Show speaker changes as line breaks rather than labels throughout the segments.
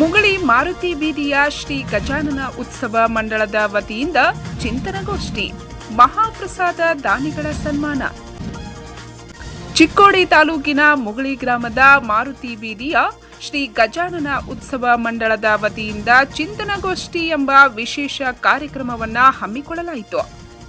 ಮುಗಳಿ ಮಾರುತಿ ಬೀದಿಯ ಶ್ರೀ ಗಜಾನನ ಉತ್ಸವ ಮಂಡಳದ ವತಿಯಿಂದ ಚಿಂತನಗೋಷ್ಠಿ. ಮಹಾಪ್ರಸಾದ ದಾನಿಗಳ ಸನ್ಮಾನ. ಚಿಕ್ಕೋಡಿ ತಾಲೂಕಿನ ಮುಗಳಿ ಗ್ರಾಮದ ಮಾರುತಿ ಬೀದಿಯ ಶ್ರೀ ಗಜಾನನ ಉತ್ಸವ ಮಂಡಳದ ವತಿಯಿಂದ ಚಿಂತನಗೋಷ್ಠಿ ಎಂಬ ವಿಶೇಷ ಕಾರ್ಯಕ್ರಮವನ್ನು ಹಮ್ಮಿಕೊಳ್ಳಲಾಯಿತು.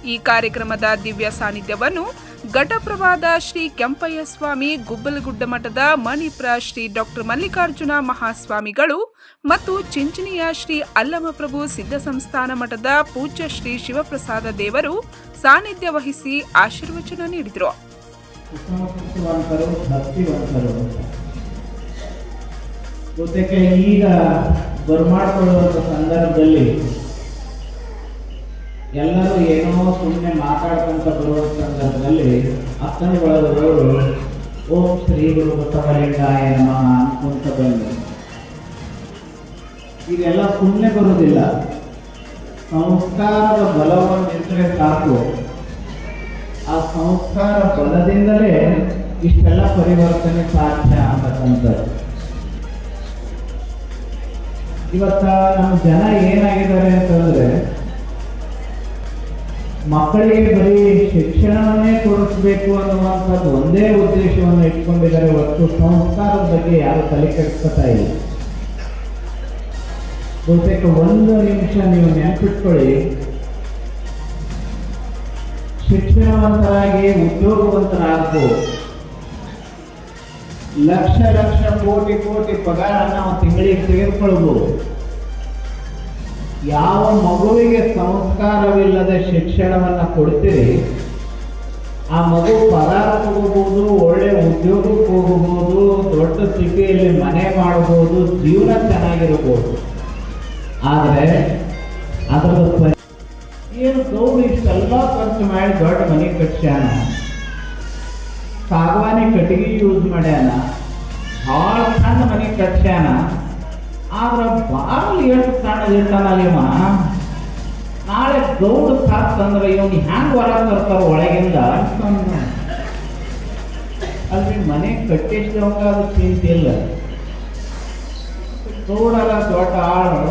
ಈ ಕಾರ್ಯಕ್ರಮದ ದಿವ್ಯ ಸಾನ್ನಿಧ್ಯವನ್ನು ಘಟಪ್ರಭಾದ ಶ್ರೀ ಕೆಂಪಯ್ಯ ಸ್ವಾಮಿ ಗುಬ್ಬಲಗುಡ್ಡ ಮಠದ ಮಣಿಪ್ರ ಶ್ರೀ ಡಾಕ್ಟರ್ ಮಲ್ಲಿಕಾರ್ಜುನ ಮಹಾಸ್ವಾಮಿಗಳು ಮತ್ತು ಚಿಂಚಣಿಯ ಶ್ರೀ ಅಲ್ಲಮಪ್ರಭು ಸಿದ್ಧ ಸಂಸ್ಥಾನ ಮಠದ ಪೂಜ್ಯ ಶ್ರೀ ಶಿವಪ್ರಸಾದ ದೇವರು ಸಾನ್ನಿಧ್ಯ ವಹಿಸಿ ಆಶೀರ್ವಚನ ನೀಡಿದರು.
ಜೊತೆಗೆ ಈಗ ಸಂದರ್ಭದಲ್ಲಿ ಎಲ್ಲರೂ ಏನೋ ಸುಮ್ಮನೆ ಮಾತಾಡ್ಕೊಂತ ಬರುವ ಸಂದರ್ಭದಲ್ಲಿ ಅಕ್ಕನ ಒಳಗವರು ಓಂ ಶ್ರೀ ಗುರು ಬಸವಲಿಂಗಾಯ ನಮಃ ಅನ್ಕೊಂತ ಬಂದು ಇದೆಲ್ಲ ಸುಮ್ಮನೆ ಬರೋದಿಲ್ಲ. ಸಂಸ್ಕಾರದ ಬಲವನ್ನು ಸಾಕು. ಆ ಸಂಸ್ಕಾರ ಬಲದಿಂದಲೇ ಇಷ್ಟೆಲ್ಲ ಪರಿವರ್ತನೆ ಸಾಧ್ಯ ಅಂತಕ್ಕಂಥದ್ದು. ಇವತ್ತ ನಮ್ಮ ಜನ ಏನಾಗಿದ್ದಾರೆ ಅಂತಂದ್ರೆ ಮಕ್ಕಳಿಗೆ ಬರೀ ಶಿಕ್ಷಣವನ್ನೇ ಕೊಡಿಸ್ಬೇಕು ಅನ್ನುವಂಥದ್ದು ಒಂದೇ ಉದ್ದೇಶವನ್ನು ಇಟ್ಕೊಂಡಿದ್ದಾರೆ. ಹೊರತು ಸಂಸ್ಕಾರದ ಬಗ್ಗೆ ಯಾರು ತಲೆ ಕೆಡಿಸ್ಕೊತಾ ಇಲ್ಲ. ಬಹುತೇಕ ಒಂದು ನಿಮಿಷ ನೀವು ನೆನಪಿಟ್ಕೊಳ್ಳಿ. ಶಿಕ್ಷಣವಂತರಾಗಿ ಉದ್ಯೋಗವಂತರಾಗಬಹುದು ಲಕ್ಷ ಲಕ್ಷ ಕೋಟಿ ಕೋಟಿ ಪಗಾರ ನಾವು ತಿಂಗಳಿಗೆ ತೆಗೆದುಕೊಳ್ಬಹುದು ಯಾವ ಮಗುವಿಗೆ ಸಂಸ್ಕಾರವಿಲ್ಲದೆ ಶಿಕ್ಷಣವನ್ನು ಕೊಡ್ತೀರಿ, ಆ ಮಗು ಪಗಾರ ತಗೋಬಹುದು ಒಳ್ಳೆ ಉದ್ಯೋಗಕ್ಕೆ ಹೋಗಬಹುದು, ದೊಡ್ಡ ಸಿಟಿಯಲ್ಲಿ ಮನೆ ಮಾಡಬಹುದು, ಜೀವನ ಚೆನ್ನಾಗಿರಬಹುದು. ಆದರೆ ಅದರ ಏನು ಗೌರಿ ಇಷ್ಟೆಲ್ಲ ಖರ್ಚು ಮಾಡಿ ದೊಡ್ಡ ಮನೆ ಕಟ್ಸ್ಯಾನ ಸಾಗವಾನಿ ಕಟ್ಟಿಗೆ ಯೂಸ್ ಮಾಡ್ಯಾನ ಭಾಳ ಸಣ್ಣ ಮನೆ ಕಟ್ಸ್ಯಾನ ಆದ್ರ ಬಾರಲ್ಲಿ ಎಷ್ಟು ಸಣ್ಣದಿರ್ತಾನಲ್ಲ ಇವ ನಾಳೆ ಗೌಡ ಸಾತ್ತಂದ್ರೆ ಇವನು ಹ್ಯಾಂಗ್ ಹೊರ ಬರ್ತಾರ ಒಳಗಿಂದ? ಅಲ್ಲಿ ಮನೆ ಕಟ್ಟಿಸಿದವಂಗ ಅದು ಚಿಂತೆ ಇಲ್ಲ. ಗೌಡರ ದೊಡ್ಡ ಆಳು.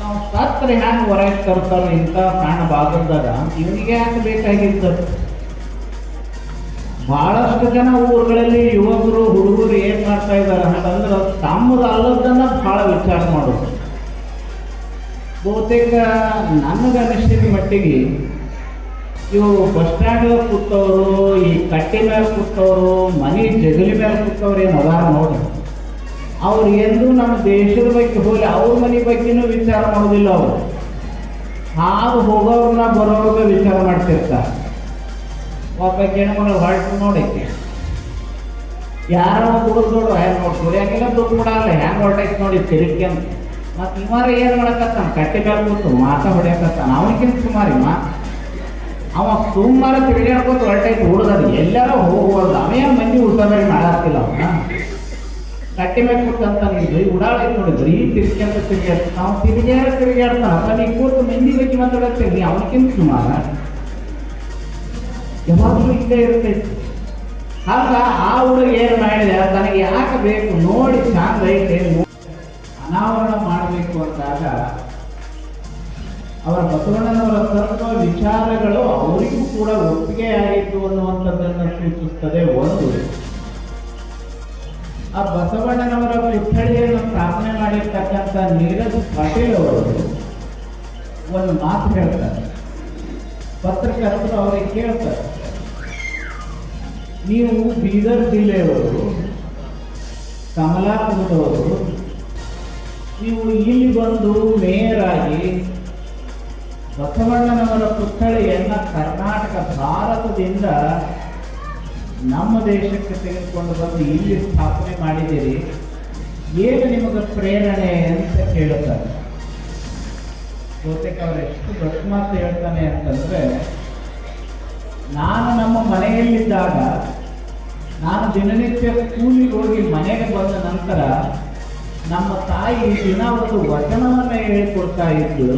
ನಾವು ಹ್ಯಾಂಗ್ ಹ್ಯಾಂಗ ಹೊರಗೆ ತರ್ತಾರ ಇಂಥ ಸಣ್ಣ ಭಾಗದಾಗ ಇವನಿಗೆ ಯಾಕೆ ಬೇಕಾಗಿತ್ತು ಬಹಳಷ್ಟು ಜನ ಊರುಗಳಲ್ಲಿ ಯುವಕರು, ಹುಡುಗರು ಏನ್ ಮಾಡ್ತಾ ಇದ್ದಾರೆ ಅಂತಂದ್ರೆ ತಮ್ಮದು ಅಲ್ಲದನ್ನ ಬಹಳ ವಿಚಾರ ಮಾಡೋದು. ಬಹುತೇಕ ನನಗನಿಸಿದ ಮಟ್ಟಿಗೆ ಇವು ಬಸ್ ಸ್ಟ್ಯಾಂಡ್ ಕೂತವರು, ಈ ಕಟ್ಟೆ ಮೇಲೆ ಕೂತವರು, ಮನೆ ಜಗಲಿ ಮೇಲೆ ಕೂತವ್ರು ಏನು ಅದಾರ ನೋಡಿ ಅವ್ರು ಎಂದೂ ನಮ್ಮ ದೇಶದ ಬಗ್ಗೆ ಹೋಗಿ ಅವ್ರ ಮನೆ ಬಗ್ಗೆನೂ ವಿಚಾರ ಮಾಡೋದಿಲ್ಲ ಅವರು. ಹಾಗು ಹೋಗೋರನ್ನ ಬರೋರ್ಗ ವಿಚಾರ ಮಾಡ್ತಿರ್ತಾರೆ. ಒಬ್ಬ ಹೆಣ್ಮಗಳು ಹೊರಟು ನೋಡೈತಿ ಯಾರೋ ಹುಡುಗ ನೋಡು ಹೆಂಗ್ ನೋಡ್ತೀವಿ ಯಾಕೆಲ್ಲ ದುಡ್ಡು ಕೊಡಲ್ಲ ಹ್ಯಾಂಗ್ ಹೊರಟೈತಿ ನೋಡಿ ತಿರುಗಿ ಅಂತ. ಮತ್ತೆ ಸುಮಾರು ಏನು ಮಾಡಕತ್ತಾನ? ಕಟ್ಟಿ ಮೇಲೆ ಕೂತು, ಮಾತ ಹೊಡೆಯಕತ್ತಾನ? ಅವನಿಗಿಂತ ಮಾ ಅವ ಸುಮಾರ ತಿರುಗಾಡ್ಕೊತ ಹೊರಟೈತಿ ಹುಡುಗರು. ಎಲ್ಲರೂ ಹೋಗುವಲ್ಲ ಅವೇ ಮಂದಿ ಉಳ್ಸೋದಾಗಿ ಮಾಡಾಕ್ತಿಲ್ಲ ಅವನ. ಕಟ್ಟಿ ಮೇಲೆ ಕೂತಂತ ನೀವು ಉಡಾಳೈತಿ ನೋಡಿ, ಬರೀ ತಿರ್ಗ್ಯಂತ ಅಂತ ನಾವು ತಿರುಗ್ಯಾರ ತಿರುಗಾಡ್ತಾನ ನೀ ಕೂತು ಮಂದಿ ಬಗ್ಗೆ ಮಾತಾಡತ್ತೀರಿ ಅವನಿಗಿಂತ ಸುಮಾರ? ಯಾವಾಗಲೂ ಹಿಂಗೆ ಇರ್ತೈತಿ ಆಗ ಆ ಹುಡುಗ ಏನು ಮಾಡಿದೆ? ತನಗೆ ಯಾಕೆ ಬೇಕು ನೋಡಿ ಚಂದ ಐತೆ ಅನಾವರಣ ಮಾಡಬೇಕು ಅಂದಾಗ ಅವರ ಬಸವಣ್ಣನವರ ತತ್ವ ವಿಚಾರಗಳು ಅವರಿಗೂ ಕೂಡ ಒಪ್ಪಿಗೆ ಆಗಿತ್ತು ಅನ್ನುವಂಥದ್ದನ್ನು ಸೂಚಿಸ್ತದೆ ಒಂದು. ಆ ಬಸವಣ್ಣನವರ ಪುತ್ಥಳಿಯನ್ನು ಸ್ಥಾಪನೆ ಮಾಡಿರ್ತಕ್ಕಂಥ ನೀರಜ್ ಪಾಟೀಲ್ ಅವರು ಒಂದು ಮಾತು ಹೇಳ್ತಾರೆ. ಪತ್ರಕರ್ತರು ಅವರಿಗೆ ಕೇಳ್ತಾರೆ. ನೀವು ಬೀದರ್ ಜಿಲ್ಲೆಯವರು ಕಮಲಾಪುರದವರು ನೀವು ಇಲ್ಲಿ ಬಂದು ಮೇಯರ್ ಆಗಿ ಬಸವಣ್ಣನವರ ಪುತ್ಥಳಿಯನ್ನು ಕರ್ನಾಟಕ ಭಾರತದಿಂದ ನಮ್ಮ ದೇಶಕ್ಕೆ ತೆಗೆದುಕೊಂಡು ಬಂದು ಇಲ್ಲಿ ಸ್ಥಾಪನೆ ಮಾಡಿದ್ದೀರಿ. ಏನು ನಿಮಗೆ ಪ್ರೇರಣೆ ಅಂತ ಕೇಳುತ್ತಾರೆ. ಬಹುತೇಕ ಅವರು ಎಷ್ಟು ದೊಡ್ಡ ಮಾತು ಹೇಳ್ತಾನೆ ಅಂತಂದ್ರೆ, ನಾನು ನಮ್ಮ ಮನೆಯಲ್ಲಿದ್ದಾಗ ನಾನು ದಿನನಿತ್ಯ ಸ್ಕೂಲಿಗೆ ಹೋಗಿ ಮನೆಗೆ ಬಂದ ನಂತರ ನಮ್ಮ ತಾಯಿ ದಿನ ಒಂದು ವಚನವನ್ನು ಹೇಳಿಕೊಡ್ತಾ ಇದ್ದು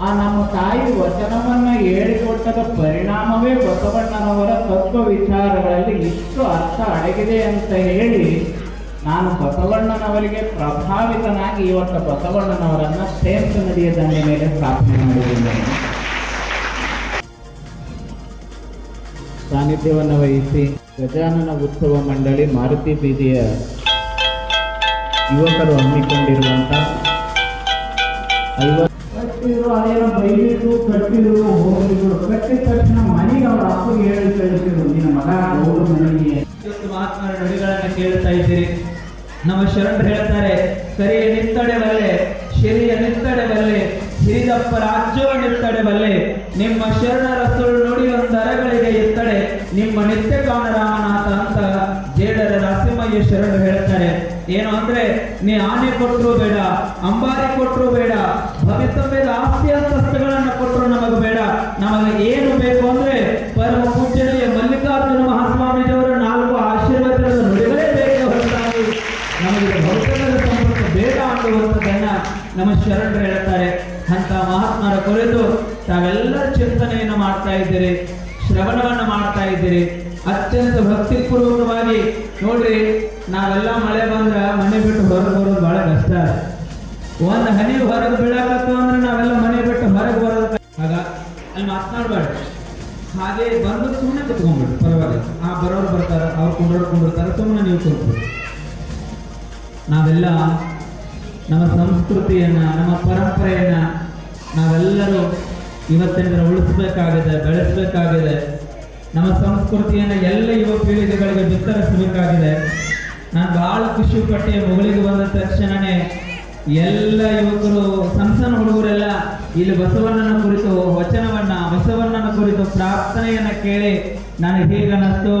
ಆ ನಮ್ಮ ತಾಯಿ ವಚನವನ್ನು ಹೇಳಿಕೊಟ್ಟದ ಪರಿಣಾಮವೇ ಬಸವಣ್ಣನವರ ತತ್ವ ವಿಚಾರಗಳಲ್ಲಿ ಇಷ್ಟು ಅರ್ಥ ಅಡಗಿದೆ ಅಂತ ಹೇಳಿ ನಾನು ಬಸವಣ್ಣನವರಿಗೆ ಪ್ರಭಾವಿತನಾಗಿ ಇವತ್ತು ಬಸವಣ್ಣನವರನ್ನು ಸೇಂತ ನದಿಯ ದಂಡೆ ಮೇಲೆ ಸ್ಥಾಪನೆ ಮಾಡಿದ್ದೇನೆ. ಸಾನ್ನಿಧ್ಯವನ್ನು ವಹಿಸಿ ಗಜಾನನ ಉತ್ಸವ ಮಂಡಳಿ ಮಾರುತಿ ಬೀದಿಯ ಯುವಕರು ಹಮ್ಮಿಕೊಂಡಿರುವಂಥ ಕಟ್ಟಿದ್ರು ಅದೇನೋ ಬೈದಿದ್ರು ಕಟ್ಟಿದ್ರು ಹೋಗಿದ್ರು ಕಟ್ಟಿದ ತಕ್ಷಣ ಮನೆಗೆ ಅವ್ರ ಅಪ್ಪಗೆ ಹೇಳಿ ಕಳಿಸಿದ್ರು ನಿನ್ನ ಮಗ ಹೋಗು ಮನೆಗೆ.
ಇವತ್ತು ಮಹಾತ್ಮರ ನುಡಿಗಳನ್ನ ಕೇಳ್ತಾ ಇದ್ದೀರಿ. ನಮ್ಮ ಶರಣರು ಹೇಳ್ತಾರೆ ಕರಿಯ ನಿತ್ತಡೆ ಬಲ್ಲೆ ಶರಿಯ ನಿತ್ತಡೆ ಬಲ್ಲೆ ಹಿರಿದಪ್ಪ ರಾಜ್ಯವ ನಿತ್ತಡೆ ಬಲ್ಲೆ ನಿಮ್ಮ ಶರಣರ ಸುಳ್ಳು ನುಡಿಯೊಂದರಗಳಿಗೆ ಎತ್ತ ನಿಮ್ಮ ನಿತ್ಯ ಕಾಣರಾಮನಾಥ ಅಂತ ಜೇಡರ ನರಸಿಂಹಯ್ಯ ಶರಣರು ಹೇಳ್ತಾರೆ, ಏನು ಅಂದ್ರೆ, ನೀ ಆನೆ ಕೊಟ್ಟರು ಬೇಡ, ಅಂಬಾರಿ ಕೊಟ್ಟರು ಬೇಡ, ಭವಿತವ್ಯದ ಆಸ್ತಿ ಅಂತಸ್ತುಗಳನ್ನ ಕೊಟ್ಟರು ನಮಗೆ ಬೇಡ. ನಮಗೆ ಏನು ಬೇಕು ಅಂದ್ರೆ ಪರಮ ಪೂಜ್ಯನಿಗೆ ಮಲ್ಲಿಕಾರ್ಜುನ ಮಹಾಸ್ವಾಮೀಜಿಯವರ ನಾಲ್ಕು ಆಶೀರ್ವಾದದ ನುಡಿಗಳೇ ಬೇಕೇ ಹೊರತಾಗಿ ನಮಗೆ ಭವಿಷ್ಯದ ಸಂಪರ್ಕ ಬೇಡ ಅನ್ನುವಂಥದ್ದನ್ನ ನಮ್ಮ ಶರಣರು ಹೇಳ್ತಾರೆ. ಅಂತ ಮಹಾತ್ಮರ ಕುರಿತು ತಾವೆಲ್ಲ ಚಿಂತನೆಯನ್ನು ಮಾಡ್ತಾ ಇದ್ದೀರಿ. ಶ್ರವಣವನ್ನ ಮಾಡ್ತಾ ಇದ್ದೀರಿ. ಅತ್ಯಂತ ಭಕ್ತಿಪೂರ್ವಕವಾಗಿ ನೋಡ್ರಿ, ನಾವೆಲ್ಲ ಮಳೆ ಬಂದ್ರ ಮನೆ ಬಿಟ್ಟು ಹೊರಗೆ ಬರೋದು ಬಹಳ ಕಷ್ಟ. ಒಂದ್ ಹನಿ ಹೊರಗೆ ಬೀಳಾಕತ್ತು ಅಂದ್ರೆ ನಾವೆಲ್ಲ ಮನೆ ಬಿಟ್ಟು ಹೊರಗೆ ಬರೋದು ಆಗ ಅಲ್ಲಿ ಮಾತನಾಡ್ಬೇಡ ಹಾಗೆ ಬಂದು ಸುಮ್ಮನೆ ಕುತ್ಕೊಂಡ್ಬಿಡ್ರಿ, ಪರವಾಗಿಲ್ಲ. ಆ ಬರೋರು ಬರ್ತಾರ, ಅವ್ರು ಕುಂಡ್ರೋರು ಕುಂಡಿರ್ತಾರೆ ಸುಮ್ಮನೆ ನೀವು ಕುಂತ್ಬಿಡು ನಾವೆಲ್ಲ ನಮ್ಮ ಸಂಸ್ಕೃತಿಯನ್ನ, ನಮ್ಮ ಪರಂಪರೆಯನ್ನ ನಾವೆಲ್ಲರೂ ಇವತ್ತಿನ ಉಳಿಸ್ಬೇಕಾಗಿದೆ, ಬೆಳೆಸಬೇಕಾಗಿದೆ. ನಮ್ಮ ಸಂಸ್ಕೃತಿಯನ್ನ ಎಲ್ಲ ಯುವ ಪೀಳಿಗೆಗಳಿಗೆ ಬಿತ್ತರಿಸಬೇಕಾಗಿದೆ. ನಾನು ಬಹಳ ಖುಷಿ ಪಟ್ಟೆ ಮಗಳಿಗೆ ಬಂದ ತಕ್ಷಣನೇ ಎಲ್ಲ ಯುವಕರು, ಸಣ್ಣ ಸಣ್ಣ ಹುಡುಗರೆಲ್ಲ ಇಲ್ಲಿ ಬಸವಣ್ಣನ ಕುರಿತು, ವಚನವನ್ನ, ಬಸವಣ್ಣನ ಕುರಿತು ಪ್ರಾರ್ಥನೆಯನ್ನ ಕೇಳಿ ನನಗೆ ಹೀಗನ್ನಿಸ್ತು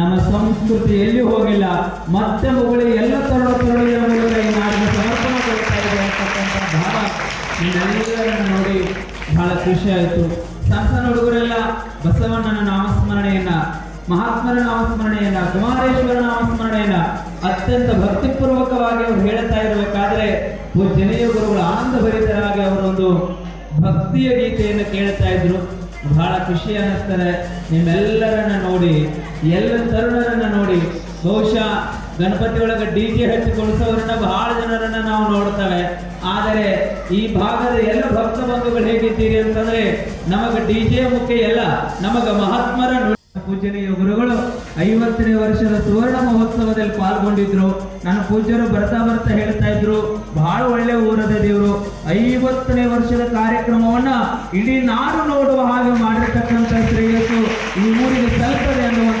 ನಮ್ಮ ಸಂಸ್ಕೃತಿ ಎಲ್ಲಿ ಹೋಗಿಲ್ಲ? ಮತ್ತೆ ಮಗಳಿಗೆ ಎಲ್ಲ ತರುಣ ತರಳಿಯ ಮೂಲಕ ನಾಡಿನ ಸಮರ್ಪಣೆ ಕೊಡ್ತಾ ಇದೆ ಅಂತಕ್ಕಂಥ ಭಾವ ನೋಡಿ ಬಹಳ ಖುಷಿ ಆಯಿತು. ಸಣ್ಣ ಹುಡುಗರೆಲ್ಲ ಬಸವಣ್ಣನ ನಾಮಸ್ಮರಣೆಯನ್ನ ಮಹಾತ್ಮರ ನಾಮಸ್ಮರಣೆಯನ್ನ ಕುಮಾರೇಶ್ವರ ನಾಮಸ್ಮರಣೆಯನ್ನ ಅತ್ಯಂತ ಭಕ್ತಿಪೂರ್ವಕವಾಗಿ ಅವರು ಹೇಳ್ತಾ ಇರಬೇಕಾದ್ರೆ ಜನೆಯ ಗುರುಗಳು ಆನಂದ ಭರಿತರಾಗಿ ಅವರೊಂದು ಭಕ್ತಿಯ ಗೀತೆಯನ್ನು ಕೇಳ್ತಾ ಇದ್ರು. ಬಹಳ ಖುಷಿ ಅನ್ನಿಸ್ತಾರೆ ನಿಮ್ಮೆಲ್ಲರನ್ನ ನೋಡಿ ಎಲ್ಲ ತರುಣರನ್ನ ನೋಡಿ ಬಹುಶಃ ಗಣಪತಿ ಒಳಗೆ ಡಿ ಜೆ ಹಚ್ಚಿ ಕೊಡಿಸೋರನ್ನ ಬಹಳ ಜನರನ್ನ ನಾವು ನೋಡ್ತೇವೆ. ಆದರೆ ಈ ಭಾಗದ ಎಲ್ಲ ಭಕ್ತ ಬಂಧುಗಳು ಹೇಗಿದ್ದೀರಿ ಅಂತಂದ್ರೆ ನಮಗ ಡಿ ಜೆ ಮುಖ್ಯ ಎಲ್ಲ, ನಮಗ ಮಹಾತ್ಮರ ಪೂಜನೀಯ ಗುರುಗಳು ಐವತ್ತನೇ ವರ್ಷದ ಸುವರ್ಣ ಮಹೋತ್ಸವದಲ್ಲಿ ಪಾಲ್ಗೊಂಡಿದ್ರು. ನನ್ನ ಪೂಜ್ಯರು ಬರ್ತಾ ಬರ್ತಾ ಹೇಳ್ತಾ ಇದ್ರು, ಬಹಳ ಒಳ್ಳೆ ಊರದ ದೇವರು. ಐವತ್ತನೇ ವರ್ಷದ ಕಾರ್ಯಕ್ರಮವನ್ನ ಇಡೀ ನಾನು ನೋಡುವ ಹಾಗೆ ಮಾಡಿರ್ತಕ್ಕಂಥ ಶ್ರೇಯಸ್ಸು ಈ ಊರಿಗೆ ತಲುಪದೆ ಅನ್ನುವಂತ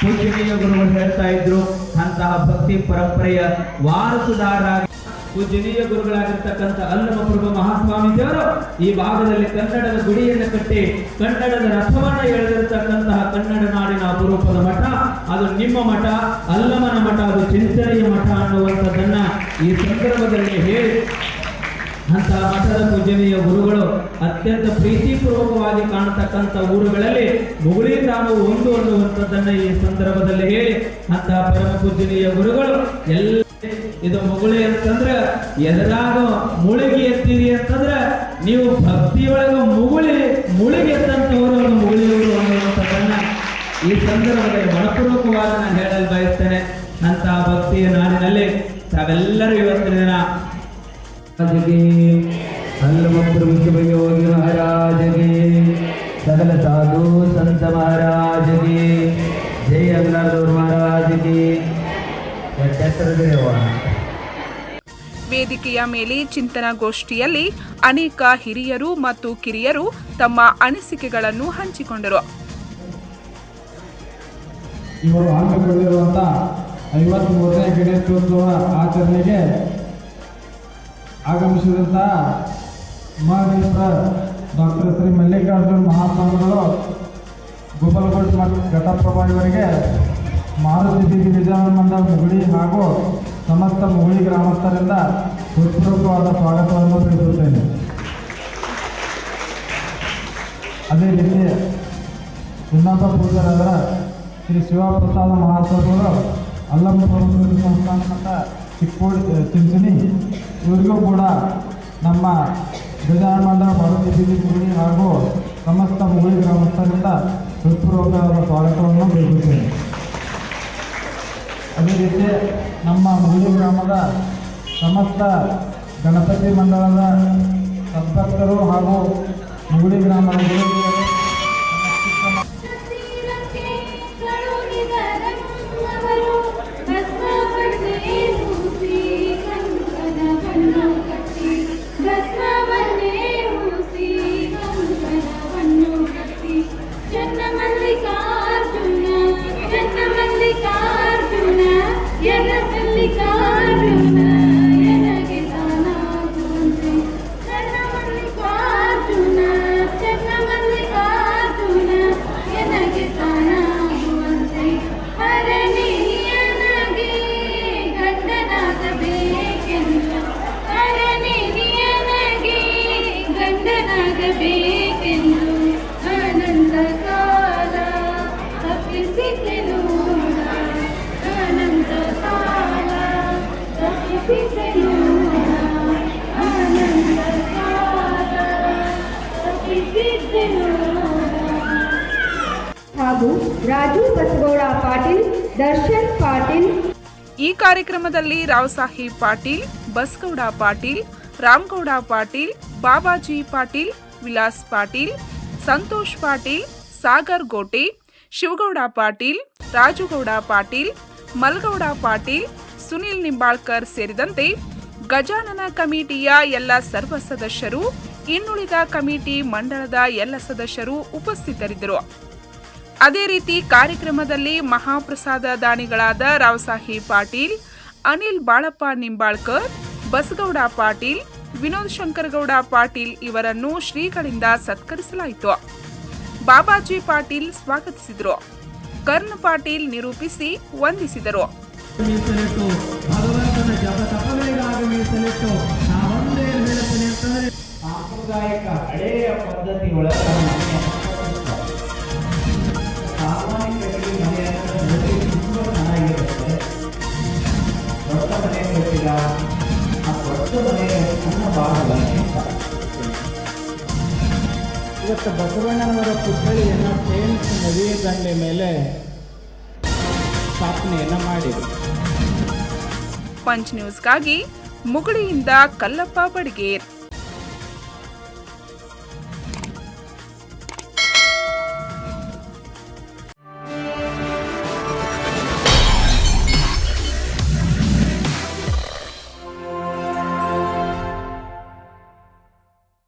ಪೂಜನೀಯ ಗುರುಗಳು ಹೇಳ್ತಾ ಇದ್ರು, ಅಂತಹ ಭಕ್ತಿ ಪರಂಪರೆಯ ವಾರಸುದಾರರಾಗಿ ಪೂಜನೀಯ ಗುರುಗಳಾಗಿರ್ತಕ್ಕಂಥ ಅಲ್ಲಮ ಪ್ರಭು ಮಹಾಸ್ವಾಮೀಜಿಯವರು ಈ ಭಾಗದಲ್ಲಿ ಕನ್ನಡದ ಗುಡಿಯನ್ನು ಕಟ್ಟಿ ಕನ್ನಡದ ರಥವನ್ನ ಎಳೆದಿರತಕ್ಕಂತಹ ಕನ್ನಡ ನಾಡಿನ ಅಪರೂಪದ ಮಠ. ಅದು ನಿಮ್ಮ ಮಠ, ಅಲ್ಲಮನ ಮಠ, ಅದು ಚಿಂತನೆಯ ಮಠ ಅನ್ನುವಂಥದ್ದನ್ನ ಈ ಸಂದರ್ಭದಲ್ಲಿ ಹೇಳಿ ಅಂತಹ ಮಠದ ಪೂಜನೀಯ ಗುರುಗಳು ಅತ್ಯಂತ ಪ್ರೀತಿಪೂರ್ವಕವಾಗಿ ಕಾಣತಕ್ಕಂಥ ಊರುಗಳಲ್ಲಿ ಮುಗುಳಿ ನಾವು ಒಂದು ಅನ್ನುವಂಥದ್ದನ್ನ ಈ ಸಂದರ್ಭದಲ್ಲಿ ಹೇಳಿ ಅಂತ ಪರಮ ಪೂಜನೀಯ ಗುರುಗಳು ಎಲ್ಲ ಇದು ಮುಗುಳಿ ಅಂತಂದ್ರ, ಎದುರಾಗ ಮುಳುಗಿ ಎತ್ತೀರಿ ಅಂತಂದ್ರ, ನೀವು ಭಕ್ತಿಯೊಳಗ ಮುಗುಳಿ, ಮುಳುಗಿ ಎತ್ತಂತವರು ಮುಗುಳಿಯವರು ಅನ್ನುವಂಥದ್ದನ್ನ ಈ ಸಂದರ್ಭದಲ್ಲಿ ಮನಪೂರ್ವಕವಾಗಿ ನಾನು ಹೇಳಲು ಬಯಸ್ತೇನೆ. ಅಂತ ಭಕ್ತಿಯ ನಾಡಿನಲ್ಲಿ ತಾವೆಲ್ಲರೂ ಇವತ್ತಿನ ದಿನ
ಹಲ್ಲಮ್ಮ ಪ್ರಭು ಹೋಗಿ ಮಹಾರಾಜಗೇ ಸಕಲ ಸಾಧು ಸಂತ ಮಹಾರಾಜ કી જય અલ્લાહ મહારાજ કી
ವೇದಿಕೆಯ ಮೇಲೆ ಚಿಂತನಾಗೋಷ್ಠಿಯಲ್ಲಿ ಅನೇಕ ಹಿರಿಯರು ಮತ್ತು ಕಿರಿಯರು ತಮ್ಮ ಅನಿಸಿಕೆಗಳನ್ನು ಹಂಚಿಕೊಂಡರು.
ಇವರು ಹಾಕಿಕೊಂಡಿರುವಂಥ ಐವತ್ಮೂರನೇ ಗಣೇಶೋತ್ಸವ ಆಚರಣೆಗೆ ಆಗಮಿಸಿದಂತಹ ಮಹಾದೇಶ್ವರ ಡಾಕ್ಟರ್ ಶ್ರೀ ಮಲ್ಲಿಕಾರ್ಜುನ್ ಮಹಾಸ್ವಾಮಿಗಳು ಗೋಪಾಲಕೋಟ್ ಮತ್ತು ಘಟಪ್ರಭಾ ಇವರಿಗೆ ಮಾರುತಿ ದೇವಿ ಗಜಾನಂದ ಮುಗುಳಿ ಹಾಗೂ ಸಮಸ್ತ ಮುಗುಳಿ ಗ್ರಾಮಸ್ಥರಿಂದ ಹೃತ್ಪೂರ್ವಕವಾದ ಸ್ವಾಗತವನ್ನು ತಿಳಿಸುತ್ತೇನೆ. ಅದೇ ರೀತಿ ಇನ್ನೊಬ್ಬ ಪೂಜ್ಯರಾದ ಶ್ರೀ ಶಿವಪ್ರಸಾದ ಮಹಾಸ್ವಾಮಿಗಳು ಅಲ್ಲಮ್ಮ ಸಂಸ್ಥಾನ ಮಠ ಚಿಕ್ಕೋಡಿ, ಚಿಂಚಣಿ, ಇವರಿಗೂ ಕೂಡ ನಮ್ಮ ಗಜಾನಂದ ಭಾರತಿ ಬೀದಿ ಮುಗುಳಿ ಹಾಗೂ ಸಮಸ್ತ ಮುಗುಳಿ ಗ್ರಾಮಸ್ಥರಿಂದ ಹೃತ್ಪೂರ್ವಕವಾದ ಸ್ವಾಗತವನ್ನು ಬಯಸುತ್ತೇನೆ ಅದೇ ರೀತಿ
ನಮ್ಮ ಮುಗುಳಿ ಗ್ರಾಮದ ಸಮಸ್ತ ಗಣಪತಿ ಮಂಡಳದ ಸಂಪರ್ಕರು ಹಾಗೂ ಮುಗುಳಿ ಗ್ರಾಮದ
ಗಂಡನಾಗಬೇಕೆಂದು ಅನಂತ ಕಾಲ ತಪ್ಪಿಸಿದೆನು ಅನಂತ ಕಾಲ ತಪ್ಪಿಸಿದೆನು ಅನಂತ ಕಾಲ ತಪ್ಪಿಸಿದೆನು
ಹಾಗೂ ರಾಜು ಬಸಗೌಡ ಪಾಟೀಲ್, ದರ್ಶನ್ ಪಾಟೀಲ್.
ಈ ಕಾರ್ಯಕ್ರಮದಲ್ಲಿ ರಾವ್ ಸಾಹೇಬ್ ಪಾಟೀಲ್, ಬಸ್ಗೌಡ ಪಾಟೀಲ್, ರಾಮಗೌಡ ಪಾಟೀಲ್ ಬಾಬಾಜಿ ಪಾಟೀಲ್, ವಿಲಾಸ್ ಪಾಟೀಲ್, ಸಂತೋಷ್ ಪಾಟೀಲ್, ಸಾಗರ್ ಗೋಟೆ, ಶಿವಗೌಡ ಪಾಟೀಲ್, ರಾಜುಗೌಡ ಪಾಟೀಲ್, ಮಲ್ಗೌಡ ಪಾಟೀಲ್, ಸುನಿಲ್ ನಿಂಬಾಳ್ಕರ್ ಸೇರಿದಂತೆ ಗಜಾನನ ಕಮಿಟಿಯ ಎಲ್ಲ ಸರ್ವ ಸದಸ್ಯರು, ಇನ್ನುಳಿದ ಕಮಿಟಿ ಮಂಡಳದ ಎಲ್ಲ ಸದಸ್ಯರು ಉಪಸ್ಥಿತರಿದ್ದರು. ಅದೇ ರೀತಿ ಕಾರ್ಯಕ್ರಮದಲ್ಲಿ ಮಹಾಪ್ರಸಾದ ದಾನಿಗಳಾದ ರಾವ್ ಸಾಹೇಬ್ ಪಾಟೀಲ್, ಅನಿಲ್ ಬಾಳಪ್ಪ ನಿಂಬಾಳ್ಕರ್, ಬಸಗೌಡ ಪಾಟೀಲ್ ವಿನೋದ್ ಶಂಕರಗೌಡ ಪಾಟೀಲ್ ಇವರನ್ನು ಶ್ರೀಗಳಿಂದ ಸತ್ಕರಿಸಲಾಯಿತು ಬಾಬಾಜಿ ಪಾಟೀಲ್ ಸ್ವಾಗತಿಸಿದರು ಕರ್ಣ ಪಾಟೀಲ್ ನಿರೂಪಿಸಿ ವಂದಿಸಿದರು
ಆ ಮನೆಯ
ಇವತ್ತು ಬಸವಣ್ಣನವರ ಪುತ್ಥಳಿಯನ್ನು ಪೇಂಟ್ ನದಿಯ ದಂಡೆ ಮೇಲೆ ಸ್ಥಾಪನೆಯನ್ನು ಮಾಡಿದರು.
ಪಂಚ್ ನ್ಯೂಸ್ಗಾಗಿ ಮುಗುಳಿಯಿಂದ ಕಲ್ಲಪ್ಪ ಬಡಿಗೇರ್.